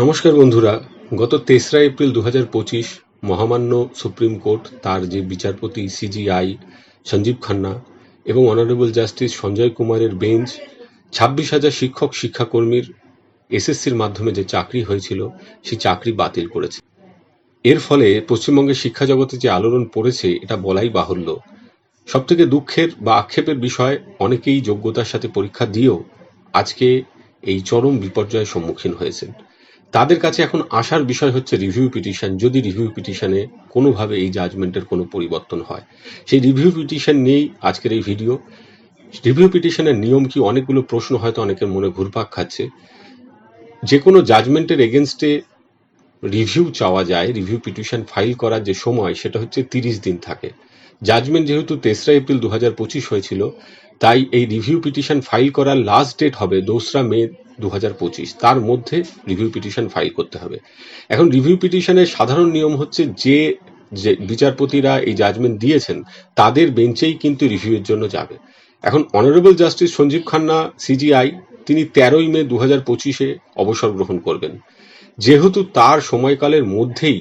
নমস্কার বন্ধুরা, গত তেসরা এপ্রিল দু হাজার পঁচিশ মহামান্য সুপ্রিম কোর্ট তার যে বিচারপতি সিজিআই সঞ্জীব খান্না এবং অনারেবল জাস্টিস সঞ্জয় কুমারের বেঞ্চ, ছাব্বিশ হাজার শিক্ষক শিক্ষাকর্মীর এসএসসির মাধ্যমে যে চাকরি হয়েছিল, সেই চাকরি বাতিল করেছে। এর ফলে পশ্চিমবঙ্গের শিক্ষা জগতে যে আলোড়ন পড়েছে, এটা বলাই বাহুল্য। সবথেকে দুঃখের বা আক্ষেপের বিষয়, অনেকেই যোগ্যতার সাথে পরীক্ষা দিয়েও আজকে এই চরম বিপর্যয়ের সম্মুখীন হয়েছেন। তাদের কাছে এখন আসার বিষয় হচ্ছে রিভিউ পিটিশন যদি রিভিউ পিটিশনে কোনোভাবে এই জাজমেন্টের কোনো পরিবর্তন হয়, সেই রিভিউ পিটিশন নিয়েই আজকের এই ভিডিও রিভিউ পিটিশনের নিয়ম কি? অনেকগুলো প্রশ্ন হয়তো অনেকের মনে ঘুরপাক খাচ্ছে। যে কোনো জাজমেন্টের এগেনস্টে রিভিউ চাওয়া যায় রিভিউ পিটিশন ফাইল করার যে সময়, সেটা হচ্ছে তিরিশ দিন থাকে। জাজমেন্ট যেহেতু তেসরা এপ্রিল দু হাজার পঁচিশ হয়েছিল, তাই এই রিভিউ পিটিশন ফাইল করার লাস্ট ডেট হবে দোসরা মে দু হাজার পঁচিশ। তার মধ্যে রিভিউ পিটিশন ফাইল করতে হবে। এখন রিভিউ পিটিশনের সাধারণ নিয়ম হচ্ছে যে যে বিচারপতিরা এই জাজমেন্ট দিয়েছেন, তাদের বেঞ্চেই কিন্তু রিভিউয়ের জন্য যাবে। এখন honourable justice Sanjiv Khanna CJI তিনি তেরোই মে দু হাজার পঁচিশে অবসর গ্রহণ করবেন। যেহেতু তার সময়কালের মধ্যেই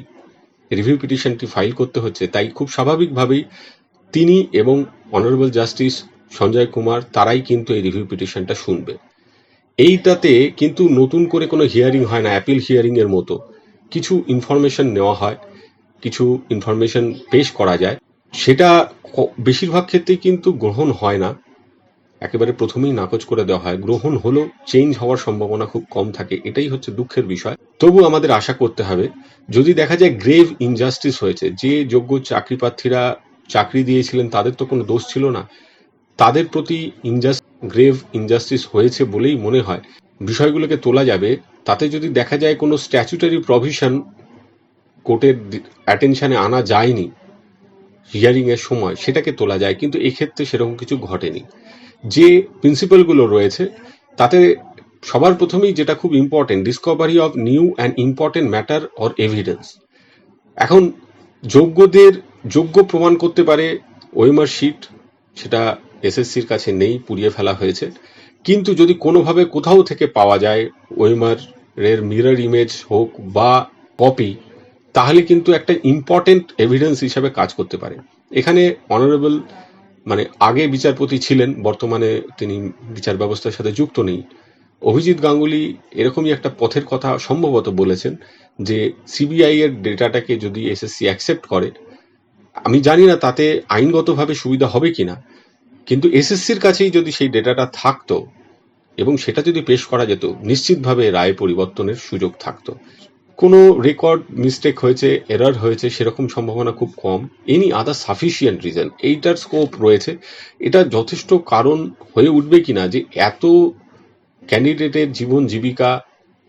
রিভিউ পিটিশনটি ফাইল করতে হচ্ছে, তাই খুব স্বাভাবিকভাবেই তিনি এবং অনারেবল জাস্টিস সঞ্জয় কুমার, তারাই কিন্তু এই রিভিউ পিটিশনটা শুনবে। এইটাতে কিন্তু নতুন করে কোনো হিয়ারিং হয় না অ্যাপিল হিয়ারিংয়ের মতো। কিছু ইনফরমেশন নেওয়া হয়, কিছু ইনফরমেশন পেশ করা যায়। সেটা বেশিরভাগ ক্ষেত্রেই কিন্তু গ্রহণ হয় না। একেবারে প্রথমেই নাকচ করে দেওয়া হয়। গ্রহণ হলেও চেঞ্জ হওয়ার সম্ভাবনা খুব কম থাকে। এটাই হচ্ছে দুঃখের বিষয়। তবু আমাদের আশা করতে হবে, যদি দেখা যায় গ্রেভ ইনজাস্টিস হয়েছে, যে যোগ্য চাকরি প্রার্থীরা চাকরি দিয়েছিলেন, তাদের তো কোনো দোষ ছিল না। তাদের প্রতি ইনজাস্ট গ্রেভ ইনজাস্টিস হয়েছে বলেই মনে হয়। বিষয়গুলোকে তোলা যাবে, তাতে যদি দেখা যায় কোনো স্ট্যাচুটারি প্রভিশন কোর্টের অ্যাটেনশানে আনা যায়নি হিয়ারিং এর সময়, সেটাকে তোলা যায়, কিন্তু এক্ষেত্রে সেরকম কিছু ঘটেনি। যে প্রিন্সিপালগুলো রয়েছে, তাতে সবার প্রথমেই যেটা খুব important discovery of new and important matter or evidence এখন যোগ্যদের যোগ্য প্রমাণ করতে পারে ওয়েমার শিট, সেটা এসএসসির কাছে নেই, পুড়িয়ে ফেলা হয়েছে। কিন্তু যদি কোনোভাবে কোথাও থেকে পাওয়া যায় ওয়েমার এর মিরর ইমেজ হোক বা কপি, তাহলে কিন্তু একটা ইম্পর্টেন্ট এভিডেন্স হিসাবে কাজ করতে পারে। এখানে অনারেবল মানে আগে বিচারপতি ছিলেন, বর্তমানে তিনি বিচার ব্যবস্থার সাথে যুক্ত নেই। অভিজিৎ গাঙ্গুলি এরকমই একটা পথের কথা সম্ভবত বলেছেন যে সিবিআই এর ডেটাটাকে যদি এসএসসি অ্যাকসেপ্ট করে, আমি জানি না তাতে আইনগতভাবে সুবিধা হবে কিনা। কিন্তু এসএসসির কাছেই যদি সেই ডেটাটা থাকতো এবং সেটা যদি পেশ করা যেত, নিশ্চিতভাবে রায় পরিবর্তনের সুযোগ থাকতো। কোনো রেকর্ড মিস্টেক হয়েছে, এরার হয়েছে, সেরকম সম্ভাবনা খুব কম। এনি আদার সাফিসিয়েন্ট রিজন, এইটার স্কোপ রয়েছে। এটা যথেষ্ট কারণ হয়ে উঠবে কিনা যে এত ক্যান্ডিডেটের জীবন জীবিকা,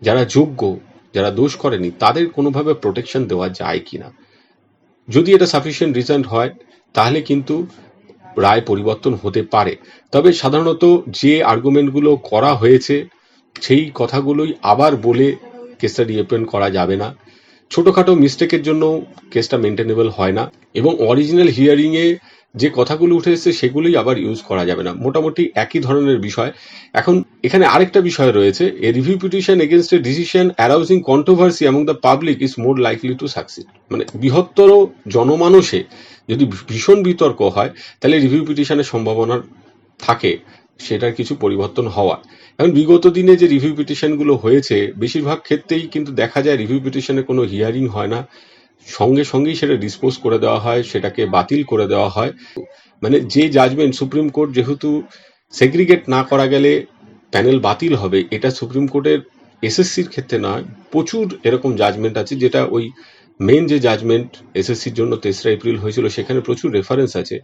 যারা যোগ্য, যারা দোষ করেনি, তাদের কোনোভাবে প্রোটেকশন দেওয়া যায় কিনা? যদি এটা সাফিসিয়েন্ট রিজন হয়, তাহলে কিন্তু রায় পরিবর্তন হতে পারে। তবে সাধারণত যে আর্গুমেন্টগুলো করা হয়েছে, সেই কথাগুলোই আবার বলে কেসটা রিওপেন করা যাবে না। ছোটোখাটো মিস্টেকের জন্য কেসটা মেনটেনেবল হয় না এবং অরিজিনাল হিয়ারিংয়ে যে কথাগুলো উঠে এসেছে, সেগুলোই আবার ইউজ করা যাবে না। মোটামুটি একই ধরনের বিষয়। এখন এখানে আরেকটা বিষয় রয়েছে। A review petition against a decision arousing controversy among the public is more likely to succeed মানে বৃহত্তর জনমানসে যদি ভীষণ বিতর্ক হয়, তাহলে রিভিউ পিটিশনের সম্ভাবনা থাকে, সেটার কিছু পরিবর্তন হওয়া এখন বিগত দিনে যে রিভিউ পিটিশনগুলো হয়েছে, বেশিরভাগ ক্ষেত্রেই কিন্তু দেখা যায় রিভিউ পিটিশনে কোনো হিয়ারিং হয় না। সঙ্গে সঙ্গেই সেটা ডিসপোজ করে দেওয়া হয়, সেটাকে বাতিল করে দেওয়া হয়। মানে যে জাজমেন্ট সুপ্রিম কোর্ট যেহেতু সেগ্রিগেট না করা গেলে প্যানেল বাতিল হবে, এটা সুপ্রিম কোর্টের এসএসসির ক্ষেত্রে নয়, প্রচুর এরকম জাজমেন্ট আছে, যেটা ওই মেন যে জাজমেন্ট এসএসসির জন্য তেসরা এপ্রিল হয়েছিল, সেখানে প্রচুর রেফারেন্স আছে।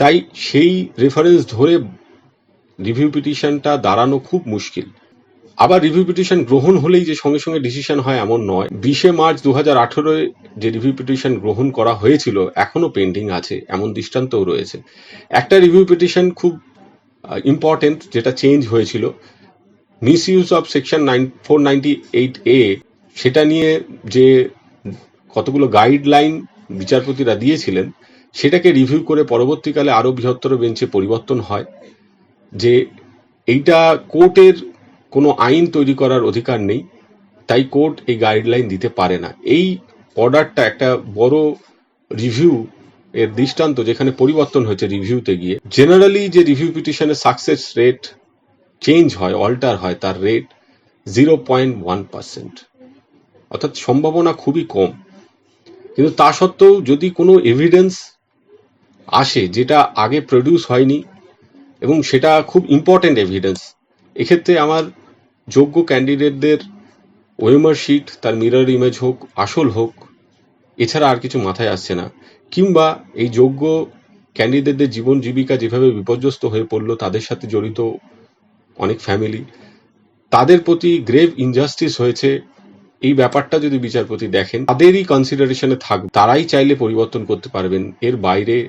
তাই সেই রেফারেন্স ধরে রিভিউ পিটিশনটা দাঁড়ানো খুব মুশকিল। আবার রিভিউ পিটিশন গ্রহণ হলেই যে সঙ্গে সঙ্গে ডিসিশন হয় এমন নয়। বিশে মার্চ দু হাজার আঠেরোয় যে রিভিউ পিটিশন গ্রহণ করা হয়েছিল, এখনও পেন্ডিং আছে, এমন দৃষ্টান্তও রয়েছে। একটা রিভিউ পিটিশন খুব ইম্পর্টেন্ট যেটা চেঞ্জ হয়েছিল। Misuse of section nine four ninety eight A সেটা নিয়ে যে কতগুলো গাইডলাইন বিচারপতিরা দিয়েছিলেন, সেটাকে রিভিউ করে পরবর্তীকালে আরও বৃহত্তর বেঞ্চে পরিবর্তন হয়, যে এইটা কোর্টের কোনো আইন তৈরি করার অধিকার নেই, তাই কোর্ট এই গাইডলাইন দিতে পারে না। এই অর্ডারটা একটা বড় রিভিউ এর দৃষ্টান্ত যেখানে পরিবর্তন হয়েছে রিভিউতে গিয়ে। জেনারেলি যে রিভিউ পিটিশনের সাকসেস রেট চেঞ্জ হয় অল্টার হয়, তার rate zero point one percent অর্থাৎ সম্ভাবনা খুবই কম। কিন্তু তা সত্ত্বেও যদি কোনো এভিডেন্স আসে যেটা আগে প্রডিউস হয়নি এবং সেটা খুব ইম্পর্টেন্ট এভিডেন্স এক্ষেত্রে আমার যোগ্য ক্যান্ডিডেটদের ওয়েমার শিট তার মিরর ইমেজ হোক, আসল হোক, এছাড়া আর কিছু মাথায় আসছে না। কিংবা এই যোগ্য ক্যান্ডিডেটদের জীবন জীবিকা যেভাবে বিপর্যস্ত হয়ে পড়ল, তাদের সাথে জড়িত অনেক ফ্যামিলি তাদের প্রতি গ্রেভ ইনজাস্টিস হয়েছে এই ব্যাপারটা যদি বিচারপতি দেখেন, তাদেরই কনসিডারেশনে থাক, তারাই চাইলে পরিবর্তন করতে পারবেন। এর বাইরে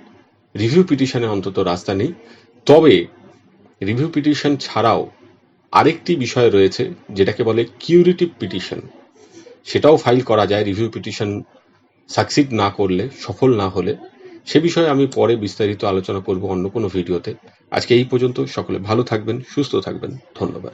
রিভিউ পিটিশনে অন্তত রাস্তা নেই। তবে রিভিউ পিটিশন ছাড়াও আরেকটি বিষয় রয়েছে, যেটাকে বলে কিউরিটিভ পিটিশন সেটাও ফাইল করা যায় রিভিউ পিটিশন সাকসিড না করলে, সফল না হলে। সে বিষয়ে আমি পরে বিস্তারিত আলোচনা করব অন্য কোনো ভিডিওতে। আজকে এই পর্যন্ত, সকলে ভালো থাকবেন, সুস্থ থাকবেন। ধন্যবাদ।